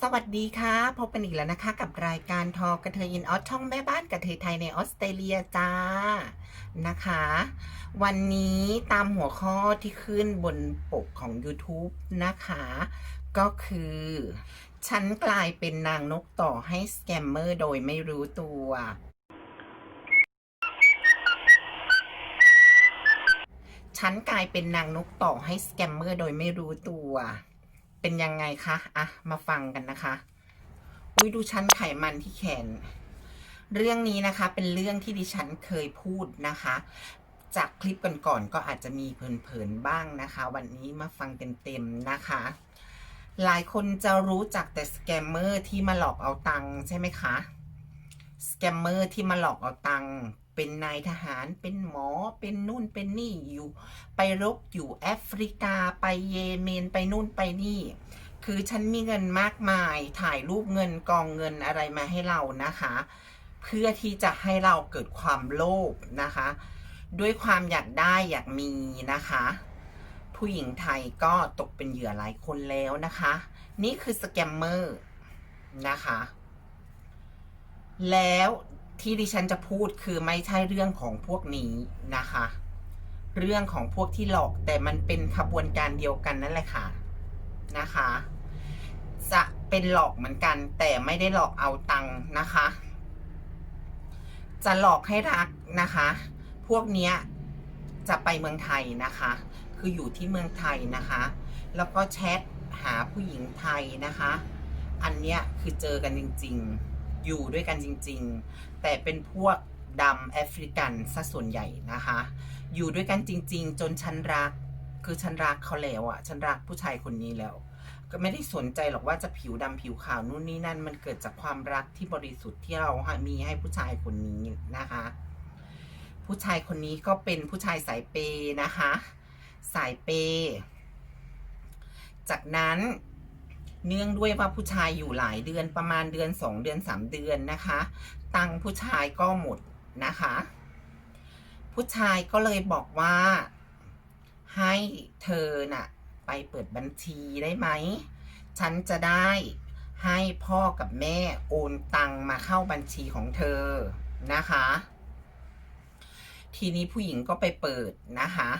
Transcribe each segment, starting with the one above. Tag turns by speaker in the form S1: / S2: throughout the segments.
S1: สวัสดีค่ะ พบกันอีกแล้วนะคะ กับรายการทอกระเทยอินออสช่องแม่บ้านกระเทยไทยในออสเตรเลียจ้านะคะ วันนี้ตามหัวข้อที่ขึ้นบนปกของ YouTube นะคะ ก็คือ ฉันกลายเป็นนางนกต่อให้สแกมเมอร์โดยไม่รู้ตัว ฉันกลายเป็นนางนกต่อให้สแกมเมอร์โดยไม่รู้ตัว เป็นยังไงคะอะมาฟังกันนะคะ อุ้ยดูชั้นไขมันที่แขน เรื่องนี้นะคะเป็นเรื่องที่ดิฉันเคยพูดนะคะ จากคลิปก่อนๆก็อาจจะมีเพลินๆบ้างนะคะ วันนี้มาฟังเต็มๆนะคะ หลายคนจะรู้จักแต่สแกมเมอร์ที่มาหลอกเอาตังค์ใช่ไหมคะสแกมเมอร์ที่มาหลอกเอาตังค์ เป็นนายทหาร เป็นหมอ เป็นนู่นเป็นนี่อยู่ ไปรบอยู่แอฟริกา ไปเยเมน ไปนู่นไปนี่ คือฉันมีเงินมากมาย ถ่ายรูปเงินกองเงินอะไรมาให้เรานะคะ เพื่อที่จะให้เราเกิดความโลภนะคะ ด้วยความอยากได้อยากมีนะคะ ผู้หญิงไทยก็ตกเป็นเหยื่อหลายคนแล้วนะคะ นี่คือสแกมเมอร์นะคะ แล้ว ที่ดิฉันจะพูดคือไม่ใช่เรื่องของพวกนี้นะคะ เรื่องของพวกที่หลอกแต่มันเป็นขบวนการเดียวกันนั่นแหละค่ะนะคะ จะเป็นหลอกเหมือนกัน แต่ไม่ได้หลอกเอาตังค์นะคะ จะหลอกให้รักนะคะ พวกเนี้ยจะไปเมืองไทยนะคะ คืออยู่ที่เมืองไทยนะคะ แล้วก็แชทหาผู้หญิงไทยนะคะ อันเนี้ยคือเจอกันจริง ๆ อยู่ด้วยกันจริง ๆ แต่เป็นพวกดำแอฟริกันซะส่วนใหญ่นะคะ อยู่ด้วยกันจริง ๆ จนฉันรัก คือฉันรักเขาแล้วอะฉันรักผู้ชายคนนี้แล้ว ก็ไม่ได้สนใจหรอกว่าจะผิวดำผิวขาวนู่นนี่นั่น มันเกิดจากความรักที่บริสุทธิ์ที่เรามีให้ผู้ชายคนนี้นะคะ ผู้ชายคนนี้ก็เป็นผู้ชายสายเปย์นะคะ สายเปย์จากนั้น เนื่องด้วยว่าผู้ชายอยู่หลายเดือนประมาณเดือนสองเดือนสามเดือนนะคะ ตังผู้ชายก็หมดนะคะ ผู้ชายก็เลยบอกว่าให้เธอน่ะไปเปิดบัญชีได้ไหม ฉันจะได้ให้พ่อกับแม่โอนตังมาเข้าบัญชีของเธอนะคะ ทีนี้ผู้หญิงก็ไปเปิดนะคะ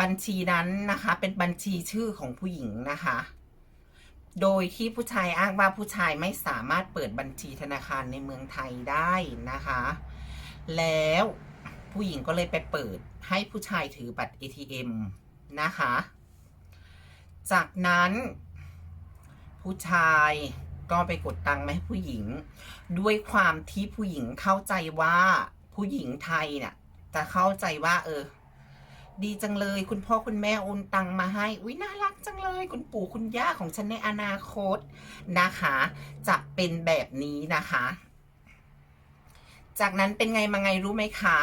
S1: บัญชีนั้นนะคะเป็นบัญชีชื่อของผู้หญิงนะคะ โดยที่ผู้ชายอ้างว่าผู้ชายไม่สามารถเปิดบัญชีธนาคารในเมืองไทยได้นะคะ แล้วผู้หญิงก็เลยไปเปิดให้ผู้ชายถือบัตร ATM นะคะ จากนั้น ผู้ชายก็ไปกดตังค์มาให้ผู้หญิง ด้วยความที่ผู้หญิงเข้าใจว่าผู้หญิงไทยเนี่ยจะเข้าใจว่า เออ ดีจังเลย คุณพ่อคุณแม่โอนตังมาให้ อุ้ยน่ารักจังเลย คุณปู่คุณย่าของฉันในอนาคตนะคะ จะเป็นแบบนี้นะคะ จากนั้นเป็นไงมาไงรู้ไหมคะ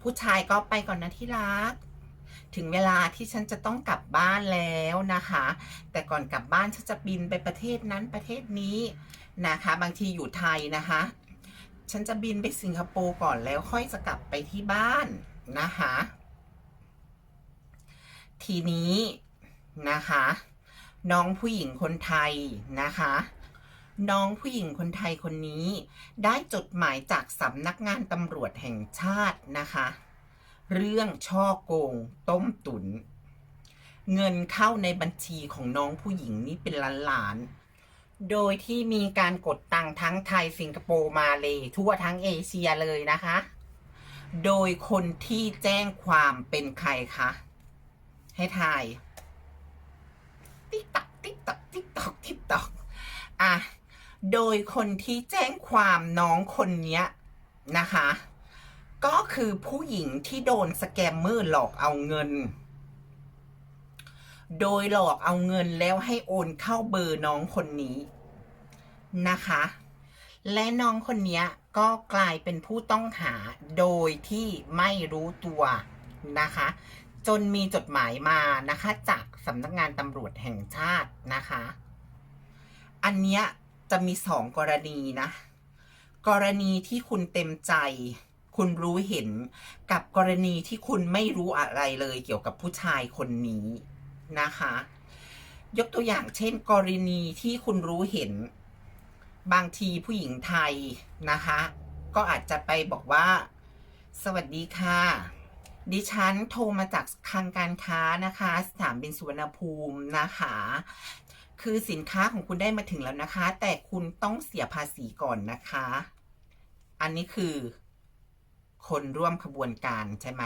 S1: ผู้ชายก็ไปก่อนนะที่รัก ถึงเวลาที่ฉันจะต้องกลับบ้านแล้วนะคะ แต่ก่อนกลับบ้านฉันจะบินไปประเทศนั้นประเทศนี้นะคะ บางทีอยู่ไทยนะคะ ฉันจะบินไปสิงคโปร์ก่อนแล้วค่อยจะกลับไปที่บ้านนะคะ ทีนี้นะคะ น้องผู้หญิงคนไทยนะคะ น้องผู้หญิงคนไทยคนนี้ ได้จดหมายจากสำนักงานตำรวจแห่งชาตินะคะ เรื่องช่อโกงต้มตุน เงินเข้าในบัญชีของน้องผู้หญิงนี่เป็นล้านล้านๆโดยที่มีการกดตังค์ทั้งไทยสิงคโปร์มาเลยทั่วทั้งเอเชียเลยนะคะ โดยคนที่แจ้งความเป็นใครคะ ให้ทาย ติ๊กตักติ๊กตักติ๊กตอกติ๊กตอกอะ โดยคนที่แจ้งความน้องคนเนี้ยนะคะ ก็คือผู้หญิงที่โดนสแกมเมอร์หลอกเอาเงิน โดยหลอกเอาเงินแล้วให้โอนเข้าเบอร์น้องคนนี้นะคะ และน้องคนนี้ก็กลายเป็นผู้ต้องหาโดยที่ไม่รู้ตัวนะคะ จนมีจดหมายมานะคะ จากสำนักงานตำรวจแห่งชาตินะคะ อันเนี้ยจะมีสองกรณีนะ กรณีที่คุณเต็มใจ คุณรู้เห็นกับกรณีที่คุณไม่รู้อะไรเลยเกี่ยวกับผู้ชายคนนี้นะคะ ยกตัวอย่างเช่น กรณีที่คุณรู้เห็น บางทีผู้หญิงไทยนะคะ ก็อาจจะไปบอกว่า สวัสดีค่ะ ดิฉันโทรมาจากคลังการค้านะคะสนามบินสุวรรณภูมินะคะ คือสินค้าของคุณได้มาถึงแล้วนะคะ แต่คุณต้องเสียภาษีก่อนนะคะ อันนี้คือคนร่วมขบวนการใช่ไหม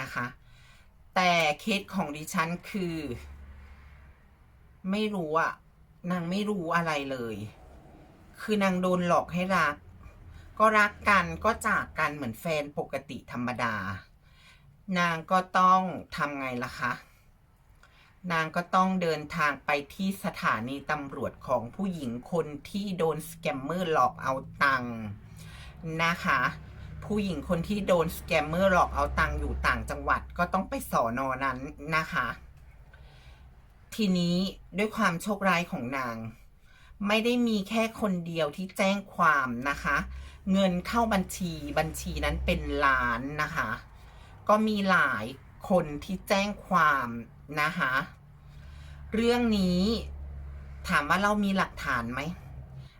S1: นะคะ แต่เคสของดิฉันคือ ไม่รู้อะนางไม่รู้อะไรเลย คือนางโดนหลอกให้รัก ก็รักกันก็จากกันเหมือนแฟนปกติธรรมดา นางก็ต้องทำไงล่ะคะ นางก็ต้องเดินทางไปที่สถานีตำรวจของผู้หญิงคนที่โดนสแกมเมอร์หลอกเอาตังค์นะคะ ผู้หญิงคนที่โดนสแกมเมอร์หลอกเอาตังค์อยู่ต่างจังหวัดก็ต้องไปสอนอนั้นนะคะ ทีนี้ด้วยความโชคร้ายของนาง ไม่ได้มีแค่คนเดียวที่แจ้งความนะคะ เงินเข้าบัญชีบัญชีนั้นเป็นล้านนะคะ ก็มีหลายคนที่แจ้งความนะคะเรื่องนี้ถามว่าเรามีหลักฐานไหม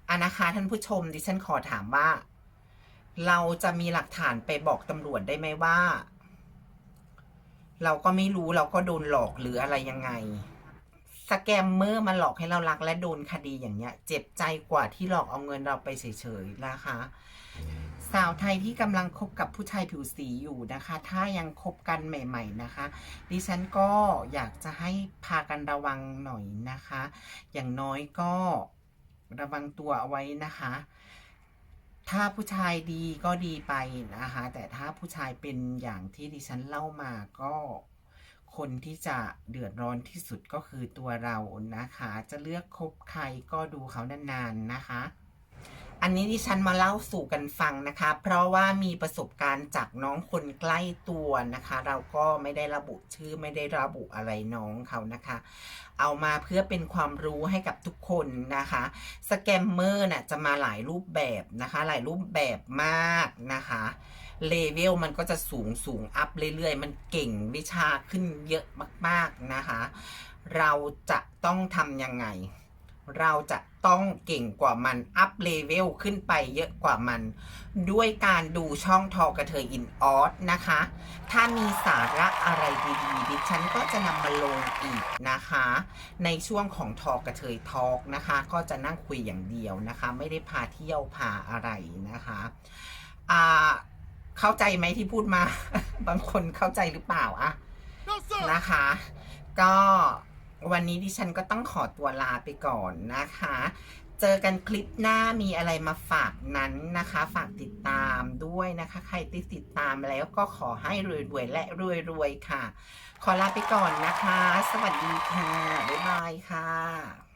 S1: อะนะคะท่านผู้ชมดิฉันขอถามว่า เราจะมีหลักฐานไปบอกตำรวจได้ไหมว่า เราก็ไม่รู้เราก็โดนหลอกหรืออะไรยังไง สแกมเมอร์มาหลอกให้เรารักและโดนคดีอย่างเงี้ย เจ็บใจกว่าที่หลอกเอาเงินเราไปเฉยๆนะคะ สาวไทยที่กำลังคบกับผู้ชายผิวสีอยู่นะคะ ถ้ายังคบกันใหม่ ๆนะคะ ดิฉันก็อยากจะให้พากันระวังหน่อยนะคะ อย่างน้อยก็ระวังตัวเอาไว้นะคะ ถ้าผู้ชายดีก็ดีไปนะคะ แต่ถ้าผู้ชายเป็นอย่างที่ดิฉันเล่ามาก็คนที่จะเดือดร้อนที่สุดก็คือตัวเรานะคะ จะเลือกคบใครก็ดูเขานานๆนะคะ อันนี้ดิฉันมาเล่าสู่กันฟังนะคะ เพราะว่ามีประสบการณ์จากน้องคนใกล้ตัวนะคะ เราก็ไม่ได้ระบุชื่อไม่ได้ระบุอะไรน้องเขานะคะ เอามาเพื่อเป็นความรู้ให้กับทุกคนนะคะ สแกมเมอร์น่ะจะมาหลายรูปแบบนะคะ หลายรูปแบบมากนะคะเลเวลมันก็จะสูงสูงอัพเรื่อยๆ มันเก่งวิชาขึ้นเยอะมาก ๆนะคะ เราจะต้องทำยังไง เราจะต้องเก่งกว่ามัน อัพเลเวลขึ้นไปเยอะกว่ามัน ด้วยการดูช่องทอกระเทยอินออสนะคะ ถ้ามีสาระอะไรดีๆ ดิฉันก็จะนำมาลงอีกนะคะ ในช่วงของทอกระเทยทอกนะคะ ก็จะนั่งคุยอย่างเดียวนะคะ ไม่ได้พาเที่ยวพาอะไรนะคะอ่าเข้าใจไหมที่พูดมา บางคนเข้าใจหรือเปล่าอะ
S2: No, sir.
S1: นะคะ ก็ วันนี้ดิฉันก็ต้องขอตัวลาไปก่อนนะคะ เจอกันคลิปหน้ามีอะไรมาฝากนั้นนะคะ ฝากติดตามด้วยนะคะ ใครติดติดตามแล้วก็ขอให้รวยๆและรวยๆค่ะ ขอลาไปก่อนนะคะ สวัสดีค่ะ บ๊ายบายค่ะ